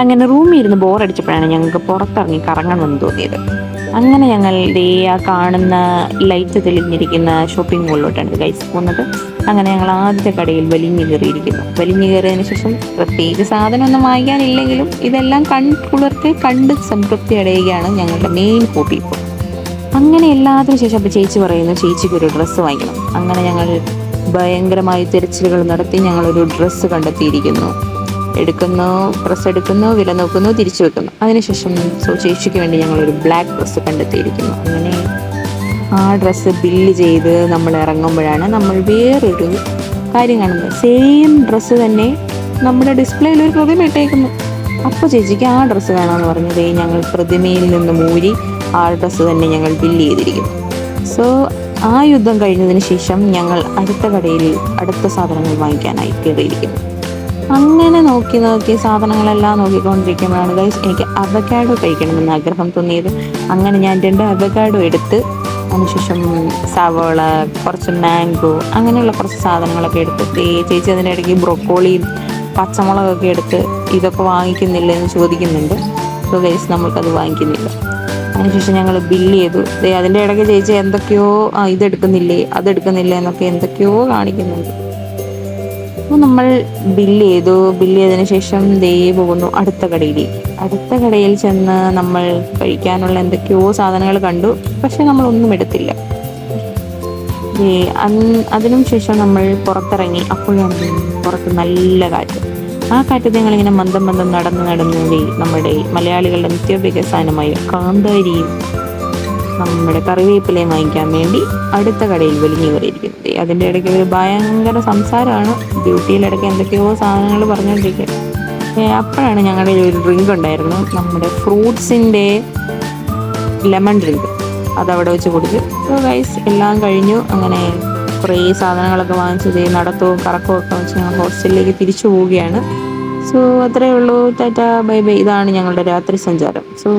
അങ്ങനെ റൂമിൽ ഇരുന്ന് ബോറടിച്ചപ്പോഴാണ് ഞങ്ങൾക്ക് പുറത്തിറങ്ങി കറങ്ങണമെന്ന് തോന്നിയത്. അങ്ങനെ ഞങ്ങൾ ദേ ആ കാണുന്ന ലൈറ്റ് തെളിഞ്ഞിരിക്കുന്ന ഷോപ്പിംഗ് മോളിലോട്ടാണ് ഗൈസ് പോകുന്നത്. അങ്ങനെ ഞങ്ങൾ ആദ്യത്തെ കടയിൽ വലിഞ്ഞു കയറിയിരിക്കുന്നു. വലിഞ്ഞു കയറിയതിന് ശേഷം പ്രത്യേകിച്ച് സാധനമൊന്നും വാങ്ങിക്കാനില്ലെങ്കിലും ഇതെല്ലാം കൺ കുളിർത്ത് കണ്ട് സംതൃപ്തി അടയുകയാണ് ഞങ്ങളുടെ മെയിൻ ഹോബി ഇപ്പോൾ. അങ്ങനെ എല്ലാത്തിനും ശേഷം അപ്പോൾ ചേച്ചി പറയുന്നു ചേച്ചിക്ക് ഒരു ഡ്രസ്സ് വാങ്ങിക്കണം. അങ്ങനെ ഞങ്ങൾ ഭയങ്കരമായി തിരച്ചിലുകൾ നടത്തി ഞങ്ങളൊരു ഡ്രസ്സ് കണ്ടെത്തിയിരിക്കുന്നു. എടുക്കുന്നു പ്രസ് എടുക്കുന്നു വില നോക്കുന്നു തിരിച്ചു വെക്കുന്നു. അതിനുശേഷം ചേച്ചിക്ക് വേണ്ടി ഞങ്ങളൊരു ബ്ലാക്ക് ഡ്രസ്സ് കണ്ടെത്തിയിരിക്കുന്നു. അങ്ങനെ ആ ഡ്രസ്സ് ബില്ല് ചെയ്ത് നമ്മൾ ഇറങ്ങുമ്പോഴാണ് നമ്മൾ വേറൊരു കാര്യം കാണുന്നത്. സെയിം ഡ്രസ്സ് തന്നെ നമ്മുടെ ഡിസ്പ്ലേയിൽ ഒരു പ്രതിമ ഇട്ടേക്കുന്നു. അപ്പോൾ ചേച്ചിക്ക് ആ ഡ്രസ്സ് വേണമെന്ന് പറഞ്ഞത് ഞങ്ങൾ പ്രതിമയിൽ നിന്ന് മൂരി ആ ഡ്രസ്സ് തന്നെ ഞങ്ങൾ ബില്ല് ചെയ്തിരിക്കുന്നു. സോ ആ യുദ്ധം കഴിഞ്ഞതിന് ശേഷം ഞങ്ങൾ അടുത്ത കടയിൽ അടുത്ത സാധനങ്ങൾ വാങ്ങിക്കാനായി കയറിയിരിക്കുന്നു അങ്ങനെ നോക്കി നോക്കി സാധനങ്ങളെല്ലാം നോക്കിക്കൊണ്ടിരിക്കുമ്പോഴാണ് ഗൈസ് എനിക്ക് അവക്കാഡോ കഴിക്കണമെന്ന് ആഗ്രഹം തോന്നിയത്. അങ്ങനെ ഞാൻ രണ്ട് അവക്കാഡോ എടുത്ത് അതിനുശേഷം സവോള കുറച്ച് മാംഗോ അങ്ങനെയുള്ള കുറച്ച് സാധനങ്ങളൊക്കെ എടുത്ത് ചേച്ചി അതിന്റെ ഇടയ്ക്ക് ബ്രൊക്കോളിയും പച്ചമുളകൊക്കെ എടുത്ത് ഇതൊക്കെ വാങ്ങിക്കുന്നില്ല എന്ന് ചോദിക്കുന്നുണ്ട്. സോ ഗൈസ് നമ്മൾക്കത് വാങ്ങിക്കുന്നില്ല. അതിനുശേഷം ഞങ്ങൾ ബില്ല് ചെയ്തു. അതിന്റെ ഇടയ്ക്ക് ചേച്ചി എന്തൊക്കെയോ ഇതെടുക്കുന്നില്ലേ അതെടുക്കുന്നില്ലേ എന്നൊക്കെ എന്തൊക്കെയോ കാണിക്കുന്നുണ്ട്. അപ്പോൾ നമ്മൾ ബില്ല് ചെയ്തു. ബില്ല് ചെയ്തതിന് ശേഷം ദേ പോകുന്നു അടുത്ത കടയിൽ അടുത്ത കടയിൽ ചെന്ന് നമ്മൾ കഴിക്കാനുള്ള എന്തൊക്കെയോ സാധനങ്ങൾ കണ്ടു. പക്ഷെ നമ്മൾ ഒന്നും എടുത്തില്ല അതിനും ശേഷം നമ്മൾ പുറത്തിറങ്ങി. അപ്പോഴാണ് പുറത്ത് നല്ല കാറ്റ്. ആ കാറ്റ് ഞങ്ങൾ ഇങ്ങനെ മന്ദം മന്ദം നടന്ന് നടന്ന് നമ്മുടെ മലയാളികളുടെ നിത്യോപയോഗ സാധനമായ കാന്താരിയും നമ്മുടെ കറിവേപ്പിലയും വാങ്ങിക്കാൻ വേണ്ടി അടുത്ത കടയിൽ വലിഞ്ഞു കയറിയിരിക്കുന്നത്. അതിന്റെ ഇടയ്ക്ക് ഒരു ഭയങ്കര സംസാരമാണ്. ഡ്യൂട്ടിയിലിടയ്ക്ക് എന്തൊക്കെയോ സാധനങ്ങൾ പറഞ്ഞുകൊണ്ടിരിക്കുന്നത് അപ്പോഴാണ് ഞങ്ങളുടെ ഒരു ഡ്രിങ്ക് ഉണ്ടായിരുന്നു. നമ്മുടെ ഫ്രൂട്ട്സിന്റെ ലെമൺ ഡ്രിങ്ക്. അതവിടെ വെച്ച് കുടിച്ചു ഗൈസ് എല്ലാം കഴിഞ്ഞു. അങ്ങനെ കുറേ സാധനങ്ങളൊക്കെ വാങ്ങിച്ചത് നടത്തവും കറക്കവും ഒക്കെ വെച്ച് ഞങ്ങൾ ഹോസ്റ്റലിലേക്ക് തിരിച്ചു പോവുകയാണ്. സോ അത്രയേ ഉള്ളൂ. Tata bye bye. ഇതാണ് ഞങ്ങളുടെ രാത്രി സഞ്ചാരം. സോ